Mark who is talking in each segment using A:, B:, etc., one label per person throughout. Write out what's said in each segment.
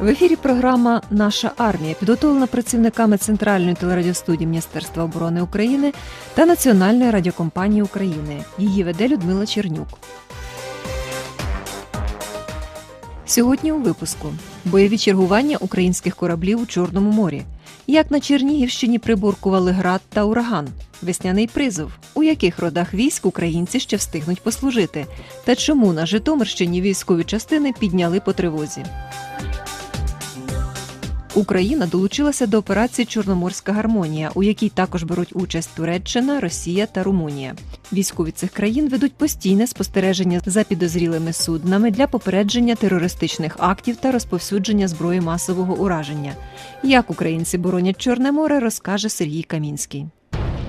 A: В ефірі програма Наша армія підготовлена працівниками Центральної телерадіостудії Міністерства оборони України та Національної радіокомпанії України. Її веде Людмила Чернюк. Сьогодні у випуску бойові чергування українських кораблів у Чорному морі. Як на Чернігівщині приборкували град та ураган, весняний призов, у яких родах військ українці ще встигнуть послужити, та чому на Житомирщині військові частини підняли по тривозі. Україна долучилася до операції Чорноморська гармонія, у якій також беруть участь Туреччина, Росія та Румунія. Військові цих країн ведуть постійне спостереження за підозрілими суднами для попередження терористичних актів та розповсюдження зброї масового ураження. Як українці боронять Чорне море, розкаже Сергій Камінський.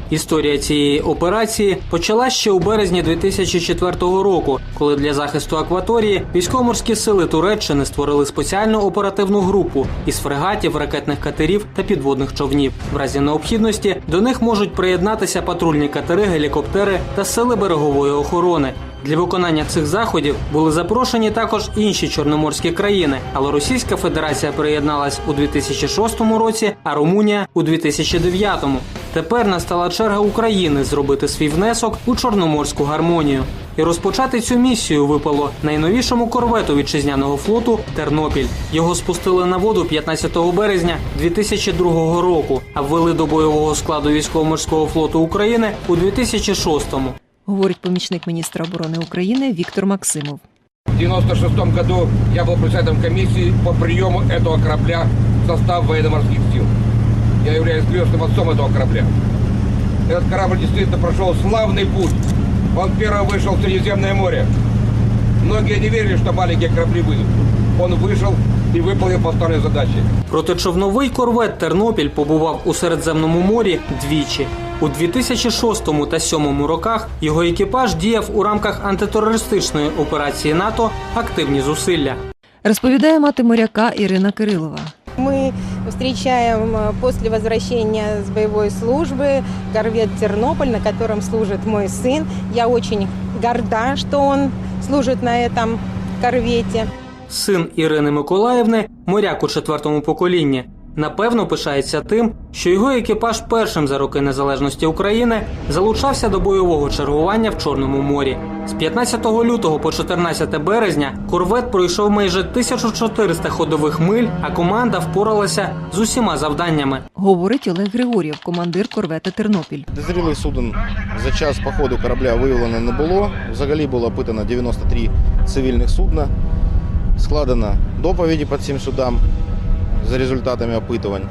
B: Історія цієї операції почалась ще у березні 2004 року, коли для захисту акваторії військово-морські сили Туреччини створили спеціальну оперативну групу із фрегатів, ракетних катерів та підводних човнів. В разі необхідності до них можуть приєднатися патрульні катери, гелікоптери та сили берегової охорони. Для виконання цих заходів були запрошені також інші чорноморські країни, але Російська Федерація приєдналась у 2006 році, а Румунія у 2009. Тепер настала черга України зробити свій внесок у чорноморську гармонію. І розпочати цю місію випало найновішому корвету вітчизняного флоту Тернопіль. Його спустили на воду 15 березня 2002 року, а ввели до бойового складу військово-морського флоту України у 2006-му.
A: Говорить помічник міністра оборони України Віктор Максимов.
C: В 96 году я был председателем комиссии по приему этого корабля в состав военно-морских сил. Я являюсь крестным отцом этого корабля. Этот корабль действительно прошел славный путь. Он первым вышел в Средиземное море. Многие не верили, что маленькие корабли выйдут. Он вышел и выполнил поставленные задачи.
B: Протичовновий корвет Тернопіль побував у Середземному морі двічі. У 2006 та 2007 роках його екіпаж діяв у рамках антитерористичної операції НАТО Активні зусилля.
A: Розповідає мати моряка Ірина Кирилова.
D: Мы встречаем э, после возвращения с боевой службы корвет «Тернополь», на котором служит мой сын. Я очень горда, что он служит на этом корвете.
B: Син Ірини Миколаївни, моряк у четвертому поколінні, напевно пишається тим, що його екіпаж першим за роки незалежності України залучався до бойового чергування в Чорному морі. З 15 лютого по 14 березня корвет пройшов майже 1400 ходових миль, а команда впоралася з усіма завданнями.
A: Говорить Олег Григорєв, командир корвета Тернопіль.
E: Підозрілих суден за час походу корабля виявлено не було. Взагалі було опитано 93 цивільних судна. Складено доповіді по цим судам за результатами опитувань.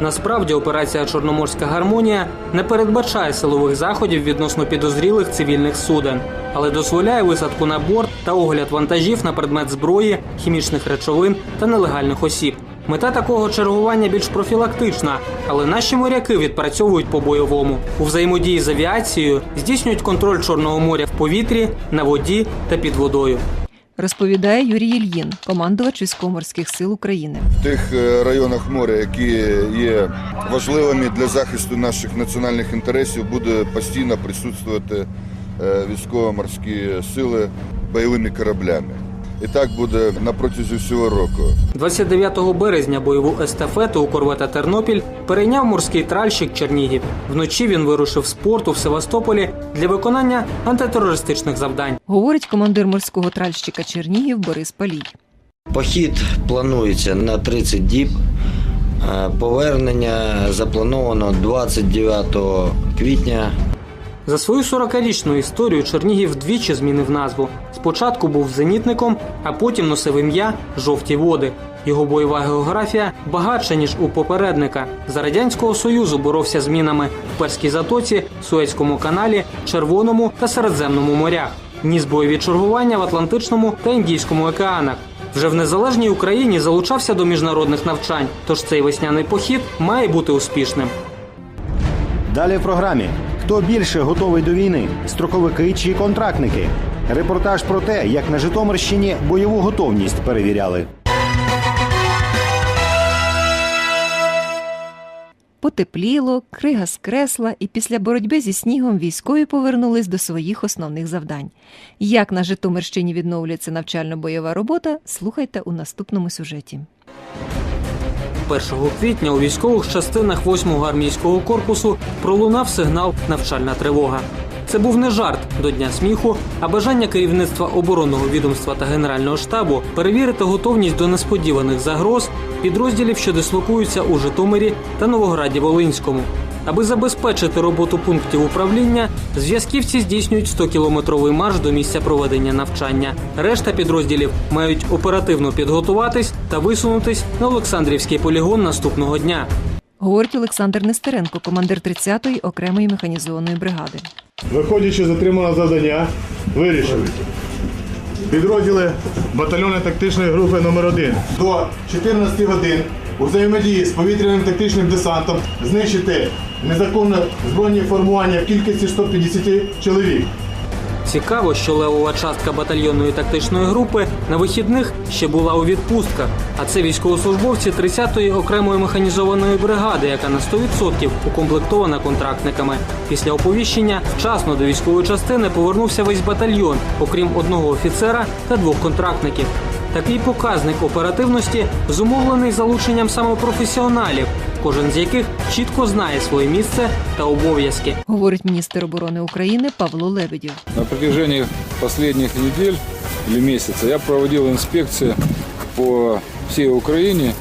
B: Насправді операція Чорноморська гармонія не передбачає силових заходів відносно підозрілих цивільних суден, але дозволяє висадку на борт та огляд вантажів на предмет зброї, хімічних речовин та нелегальних осіб. Мета такого чергування більш профілактична, але наші моряки відпрацьовують по бойовому. У взаємодії з авіацією здійснюють контроль Чорного моря в повітрі, на воді та під водою.
A: Розповідає Юрій Ільїн, командувач військово-морських сил України.
F: в тих е, районах моря, які є важливими для захисту наших національних інтересів, буде постійно присутствувати е, військово-морські сили бойовими кораблями. І так буде на протязі всього року.
B: 29 березня бойову естафету у корвета Тернопіль перейняв морський тральщик Чернігів. Вночі він вирушив з порту в Севастополі для виконання антитерористичних завдань.
A: Говорить командир морського тральщика Чернігів Борис Палій.
G: Похід планується на 30 діб. Е, Повернення заплановано 29 квітня.
B: За свою 40-річну історію Чернігів двічі змінив назву. Спочатку був зенітником, а потім носив ім'я Жовті води. Його бойова географія багатша ніж у попередника. За радянського союзу боровся з мінами в Перській затоці, Суецькому каналі, Червоному та Середземному морях. Ніс бойові чергування в Атлантичному та Індійському океанах. Вже в незалежній Україні залучався до міжнародних навчань, тож цей весняний похід має бути успішним.
H: Далі в програмі. Хто більше готовий до війни? Строковики чи контрактники? Репортаж про те, як на Житомирщині бойову готовність перевіряли.
A: Потепліло, крига скресла, і після боротьби зі снігом військові повернулись до своїх основних завдань. Як на Житомирщині відновлюється навчально-бойова робота, слухайте у наступному сюжеті.
B: 1 квітня у військових частинах 8-го армійського корпусу пролунав сигнал Навчальна тривога. Це був не жарт до дня сміху, а бажання керівництва оборонного відомства та генерального штабу перевірити готовність до несподіваних загроз підрозділів, що дислокуються у Житомирі та Новограді Волинському. Аби забезпечити роботу пунктів управління, зв'язківці здійснюють 100-кілометровий марш до місця проведення навчання. Решта підрозділів мають оперативно підготуватись та висунутись на Олександрівський полігон наступного дня.
A: Говорить Олександр Нестеренко, командир 30-ї окремої механізованої бригади.
I: Виходячи з отриманого завдання, вирішили підрозділи батальйонної тактичної групи номер 1 до 14 годин у взаємодії з повітряним тактичним десантом знищити незаконне збройні формування в кількості 150 чоловік.
B: Цікаво, що левова частка батальйонної тактичної групи на вихідних ще була у відпустках. А це військовослужбовці 30-ї окремої механізованої бригади, яка на 100% укомплектована контрактниками. Після оповіщення вчасно до військової частини повернувся весь батальйон, окрім одного офіцера та двох контрактників. Такий показник оперативності зумовлений залученням саме професіоналів, кожен з яких чітко знає своє місце та обов'язки.
A: Говорить міністр оборони України Павло Лебедєв.
J: На протяжении последних недель или месяца я проводил инспекции по всей Украине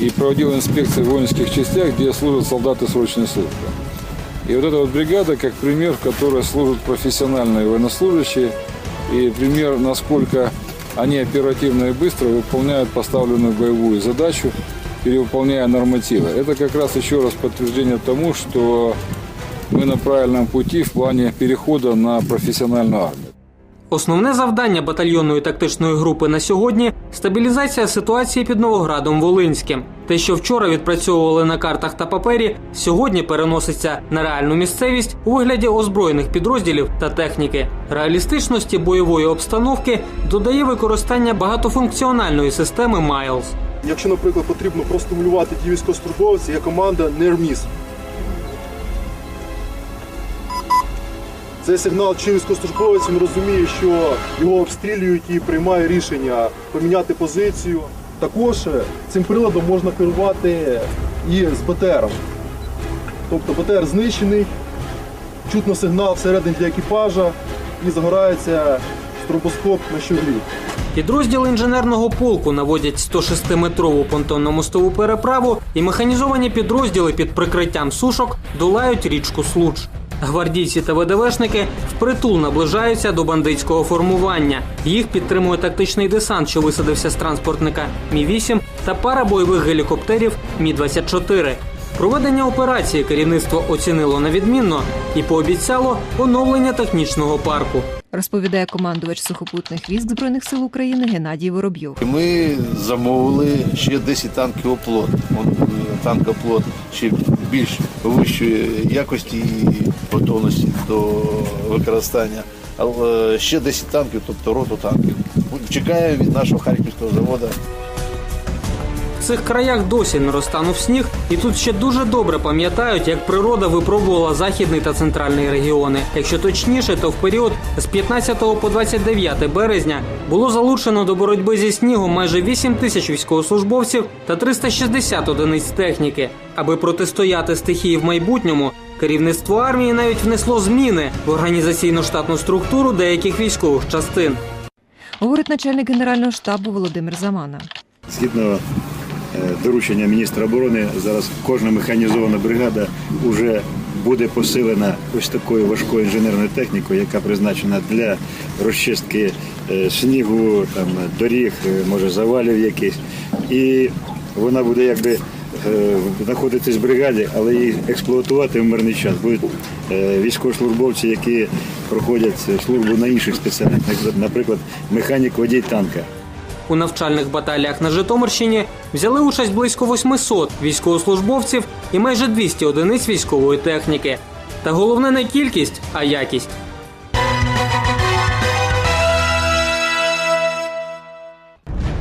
J: и проводил инспекции в воинских частях, где служат солдаты срочной службы. И вот эта вот бригада, как пример, в которой служат профессиональные военнослужащие, и пример, насколько они оперативно и быстро выполняют поставленную боевую задачу, перевыполняя нормативы. Это как раз еще раз подтверждение тому, что мы на правильном пути в плане перехода на профессиональную армию.
B: Основне завдання батальйонної тактичної групи на сьогодні стабілізація ситуації під Новоградом Волинським. Те, що вчора відпрацьовували на картах та папері, сьогодні переноситься на реальну місцевість у вигляді озброєних підрозділів та техніки. Реалістичності бойової обстановки додає використання багатофункціональної системи Майлз.
I: Якщо, наприклад, потрібно простимулювати ті військовослужбовці, є команда НЕРМІС. Цей сигнал військовослужбовець він розуміє, що його обстрілюють і приймає рішення поміняти позицію. Також е, цим приладом можна керувати і з БТРом. Тобто БТР знищений, чутно сигнал всередині для екіпажа і загорається стробоскоп на щоглі.
B: Підрозділи інженерного полку наводять 106-метрову понтонно-мостову переправу, і механізовані підрозділи під прикриттям сушок долають річку Случ. Гвардійці та ВДВшники впритул наближаються до бандитського формування. Їх підтримує тактичний десант, що висадився з транспортника Мі-8 та пара бойових гелікоптерів Мі-24. Проведення операції керівництво оцінило на відмінно і пообіцяло оновлення технічного парку.
A: Розповідає командувач сухопутних військ Збройних сил України Геннадій Воробйов.
K: Ми замовили ще 10 танків оплот. Е, ще більш вищої якості і готовності до використання. Ще 10 танків, тобто роту танків. Чекаємо від нашого харківського заводу.
B: В цих краях досі не розтанув сніг, і тут ще дуже добре пам'ятають, як природа випробувала західний та центральний регіони. Якщо точніше, то в період з 15 по 29 березня було залучено до боротьби зі снігом майже 8 тисяч військовослужбовців та 360 одиниць техніки. Аби протистояти стихії в майбутньому, керівництво армії навіть внесло зміни в організаційну штатну структуру деяких військових частин.
A: Говорить начальник генерального штабу Володимир Замана.
L: Згідно доручення міністра оборони, зараз кожна механізована бригада вже буде посилена ось такою важкою інженерною технікою, яка призначена для розчистки е, снігу, там доріг, е, може завалів якихось. І вона буде якби е, знаходитись в бригаді, але її експлуатувати в мирний час будуть військовослужбовці, які проходять службу на інших спеціальностях, наприклад, механік водій танка.
B: У навчальних баталіях на Житомирщині взяли участь близько 800 військовослужбовців і майже 200 одиниць військової техніки. Та головне не кількість, а якість.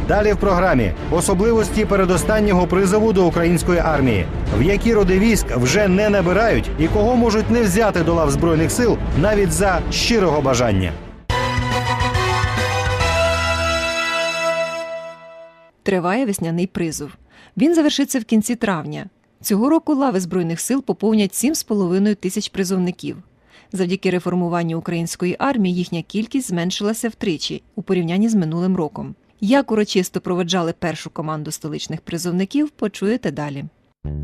H: Далі в програмі особливості передостаннього призову до української армії, в які роди військ вже не набирають і кого можуть не взяти до лав збройних сил навіть за щирого бажання.
A: Триває весняний призов. Він завершиться в кінці травня. Цього року лави Збройних сил поповнять 7,5 тисяч призовників. Завдяки реформуванню української армії їхня кількість зменшилася втричі у порівнянні з минулим роком. Як урочисто проведжали першу команду столичних призовників, почуєте далі.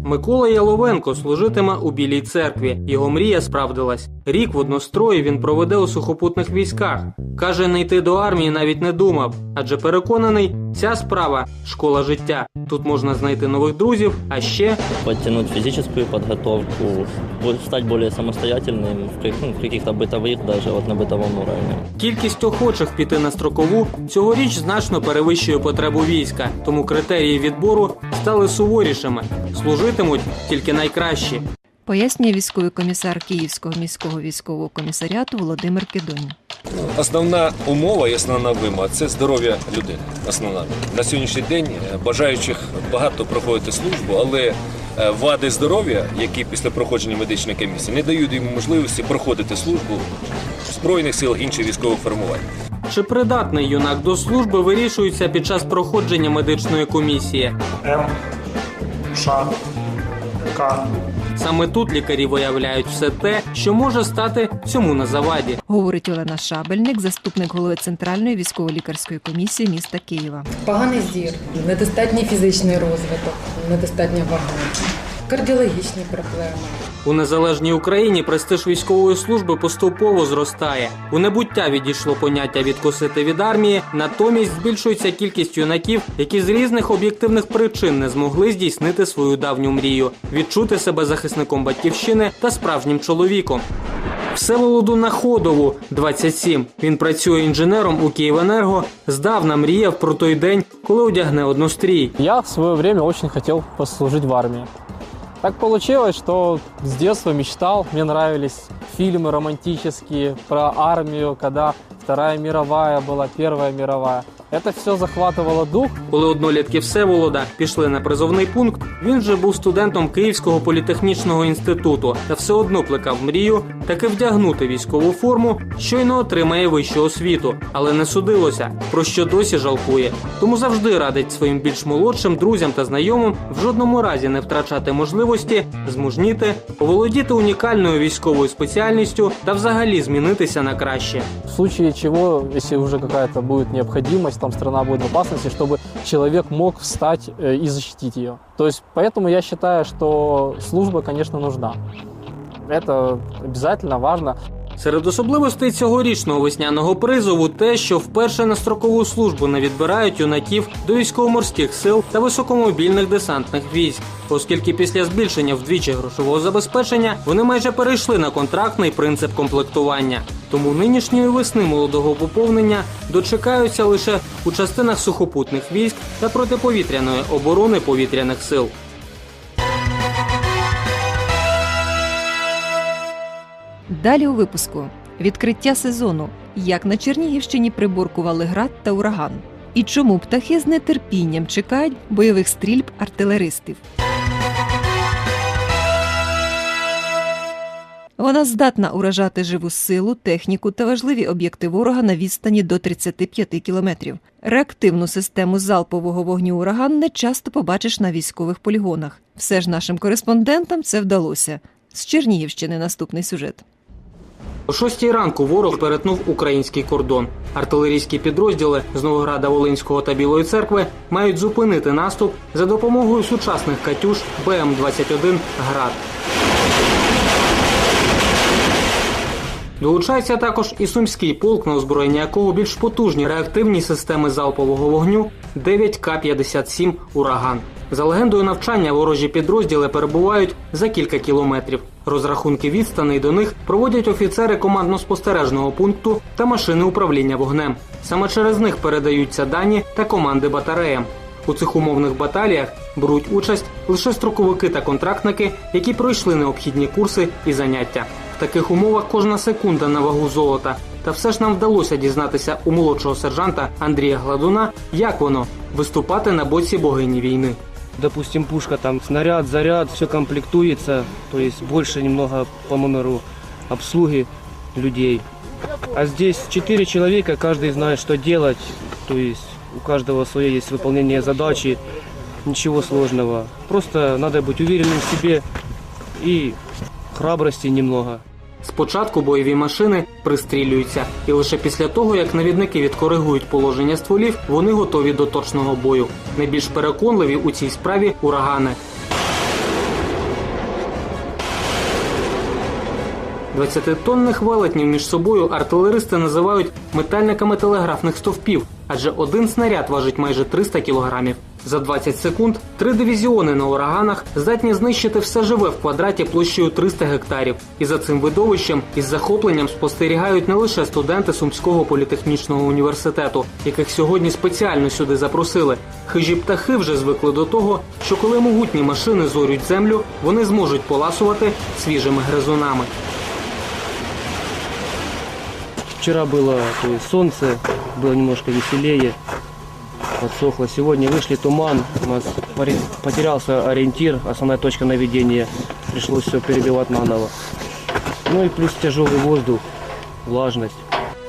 B: Микола Яловенко служитиме у Білій церкві. Його мрія справдилась. Рік в однострої він проведе у сухопутних військах. Каже, не йти до армії навіть не думав, адже переконаний, ця справа школа життя. Тут можна знайти нових друзів, а ще
M: подтянуть физическую подготовку, бо- стать более самостоятельным в, как- ну, в каких-то бытовых, даже вот на бытовом уровне.
B: кількість охочих піти на строкову цьогоріч значно перевищує потребу війська, тому критерії відбору стали суворішими. Служитимуть тільки найкращі.
A: Пояснює військовий комісар Київського міського військового комісаріату Володимир Кидонь.
N: Основна умова і основна вимога це здоров'я людини. Основна на сьогоднішній день е, бажаючих багато проходити службу, але е, вади здоров'я, які після проходження медичної комісії не дають йому можливості проходити службу в збройних сил інших військових формувань.
B: Чи придатний юнак до служби вирішується під час проходження медичної комісії.
O: М, Ш, К.
B: Саме тут лікарі виявляють все те, що може стати цьому на заваді.
A: Говорить Олена Шабельник, заступник голови Центральної військово-лікарської комісії міста Києва.
P: Поганий зір, недостатній фізичний розвиток, недостатня вага, кардіологічні проблеми.
B: У незалежній Україні престиж військової служби поступово зростає. У небуття відійшло поняття відкосити від армії, натомість збільшується кількість юнаків, які з різних об'єктивних причин не змогли здійснити свою давню мрію відчути себе захисником батьківщини та справжнім чоловіком. Всеволоду Находову, 27. Він працює інженером у Київенерго. Здавна мріяв про той день, коли одягне однострій.
Q: Я в свое время очень хотел послужить в армии. Так получилось, что с детства мечтал, мне нравились фильмы романтические про армию, когда Вторая мировая была, Первая мировая. Это все захватывало дух.
B: Коли однолітки Всеволода пішли на призовний пункт, він вже був студентом Київського політехнічного інституту та все одно плекав мрію таки вдягнути військову форму, щойно отримає вищу освіту, але не судилося, про що досі жалкує. Тому завжди радить своїм більш молодшим друзям та знайомим в жодному разі не втрачати можливості змужніти, оволодіти унікальною військовою спеціальністю та взагалі змінитися на краще.
Q: В случае чего, если уже какая-то будет необходимость, там страна будет в опасности, чтобы человек мог встать э, и защитить ее. То есть, поэтому я считаю, что служба, конечно, нужна. Это обязательно важно.
B: Серед особливостей цьогорічного весняного призову те, що вперше на строкову службу не відбирають юнаків до військово-морських сил та високомобільних десантних військ, оскільки після збільшення вдвічі грошового забезпечення вони майже перейшли на контрактний принцип комплектування. Тому нинішньої весни молодого поповнення дочекаються лише у частинах сухопутних військ та протиповітряної оборони повітряних сил.
A: Далі у випуску відкриття сезону. Як на Чернігівщині приборкували град та ураган. І чому птахи з нетерпінням чекають бойових стрільб артилеристів. Вона здатна уражати живу силу, техніку та важливі об'єкти ворога на відстані до 35 кілометрів. Реактивну систему залпового вогню ураган не часто побачиш на військових полігонах. Все ж нашим кореспондентам це вдалося. З Чернігівщини наступний сюжет.
B: О шостій ранку ворог перетнув український кордон. Артилерійські підрозділи з Новограда Волинського та Білої церкви мають зупинити наступ за допомогою сучасних катюш БМ-21 Град. Долучається також і сумський полк, на озброєння якого більш потужні реактивні системи залпового вогню 9К-57 Ураган. За легендою навчання ворожі підрозділи перебувають за кілька кілометрів. Розрахунки відстаней до них проводять офіцери командно-спостережного пункту та машини управління вогнем. Саме через них передаються дані та команди батареям. У цих умовних баталіях беруть участь лише строковики та контрактники, які пройшли необхідні курси і заняття. В таких умовах кожна секунда на вагу золота. Та все ж нам вдалося дізнатися у молодшого сержанта Андрія Гладуна, як воно виступати на боці богині війни.
R: допустим, пушка, там снаряд, заряд, все комплектуется, то есть больше немного по номеру обслуги людей. А здесь четыре человека, каждый знает, что делать, то есть у каждого свое есть выполнение задачи, ничего сложного. Просто надо быть уверенным в себе и храбрости немного.
B: Спочатку бойові машини пристрілюються, і лише після того, як навідники відкоригують положення стволів, вони готові до точного бою. Найбільш переконливі у цій справі урагани. 20-тонних велетнів між собою артилеристи називають метальниками телеграфних стовпів, адже один снаряд важить майже 300 кілограмів. За 20 секунд три дивізіони на ураганах здатні знищити все живе в квадраті площею 300 гектарів. І за цим видовищем із захопленням спостерігають не лише студенти Сумського політехнічного університету, яких сьогодні спеціально сюди запросили. Хижі птахи вже звикли до того, що коли могутні машини зорють землю, вони зможуть поласувати свіжими гризунами.
R: То есть, солнце, было немножко веселее, подсохло. Сегодня вышли туман, у нас потерялся ориентир, основная точка наведения. Пришлось все перебивать наново. Ну и плюс тяжелый воздух, влажность.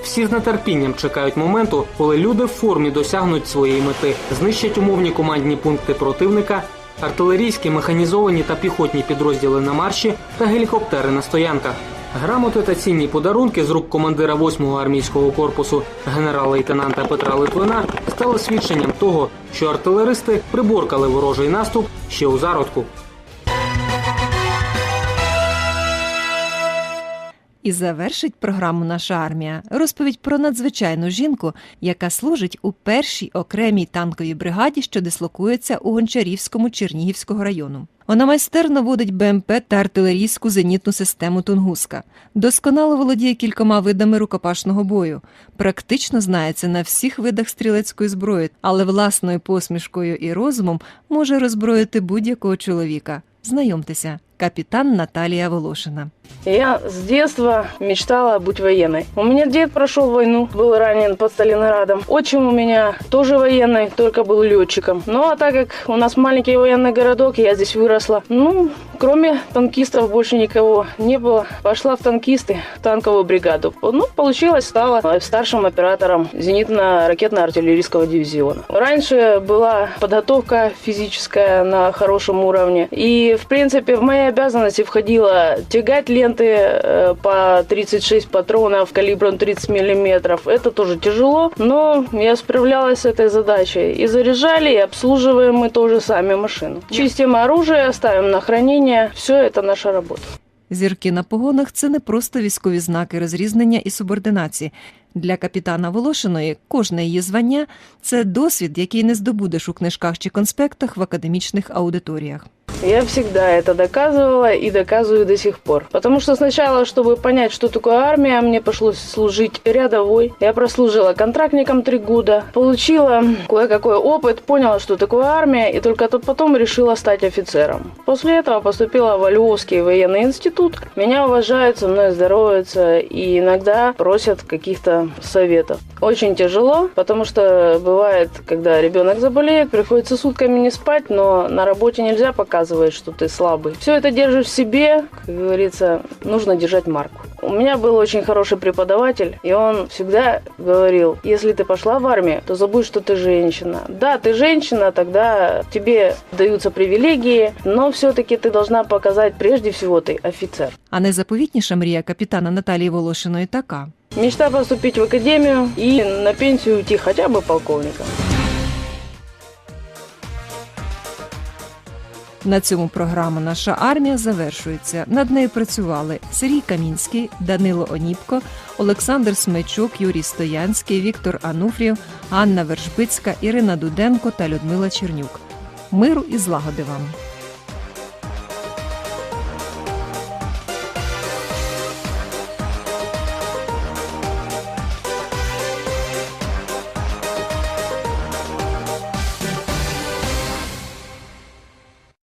B: Всі з нетерпінням чекають моменту, коли люди в формі досягнуть своєї мети, знищать умовні командні пункти противника, артилерійські, механізовані та піхотні підрозділи на марші та гелікоптери на стоянках. Грамоти та цінні подарунки з рук командира 8-го армійського корпусу генерал-лейтенанта Петра Литвина стали свідченням того, що артилеристи приборкали ворожий наступ ще у зародку.
A: І завершить програму наша армія розповідь про надзвичайну жінку, яка служить у першій окремій танковій бригаді, що дислокується у Гончарівському Чернігівського району. Вона майстерно водить БМП та артилерійську зенітну систему Тунгуска, досконало володіє кількома видами рукопашного бою, практично знається на всіх видах стрілецької зброї, але власною посмішкою і розумом може роззброїти будь-якого чоловіка. Знайомтеся, капітан Наталія Волошина.
S: Я с детства мечтала быть военной. У меня дед прошел войну, был ранен под Сталинградом. Отчим у меня тоже военный, только был летчиком. Ну а так как у нас маленький военный городок, я здесь выросла. Ну, кроме танкистов больше никого не было. Пошла в танкисты, в танковую бригаду. Ну, получилось, стала старшим оператором зенитно-ракетно-артиллерийского дивизиона. Раньше была подготовка физическая на хорошем уровне. И, в принципе, в мои обязанности входило тягать ленты э, по 36 патронов калибром 30 миллиметров. Это тоже тяжело, но я справлялась с этой задачей. И заряжали, и обслуживаем мы тоже сами машину. Чистим оружие, ставим на хранение. Все это наша работа.
A: Зірки на погонах це не просто військові знаки розрізнення і субординації. Для капітана Волошиної кожне її звання це досвід, який не здобудеш у книжках чи конспектах в академічних аудиторіях.
S: Я всегда это доказывала и доказываю до сих пор. Потому что сначала, чтобы понять, что такое армия, мне пришлось служить рядовой. Я прослужила контрактником три года, получила кое-какой опыт, поняла, что такое армия, и только тут потом решила стать офицером. После этого поступила в Львовский военный институт. Меня уважают, со мной здороваются и иногда просят каких-то советов. Очень тяжело, потому что бывает, когда ребенок заболеет, приходится сутками не спать, но на работе нельзя показывать, что ты слабый. Все это держишь в себе, как говорится, нужно держать марку. У меня был очень хороший преподаватель, и он всегда говорил, если ты пошла в армию, то забудь, что ты женщина. Да, ты женщина, тогда тебе даются привилегии, но все-таки ты должна показать прежде всего ты офицер.
A: А найзаповітніша мрія капітана Наталії Волошиної така.
S: Мечта поступить в академию и на пенсию уйти хотя бы полковником.
A: На цьому програма Наша армія завершується. Над нею працювали Сергій Камінський, Данило Оніпко, Олександр Смечук, Юрій Стоянський, Віктор Ануфрів, Анна Вершбицька, Ірина Дуденко та Людмила Чернюк. Миру і злагоди вам!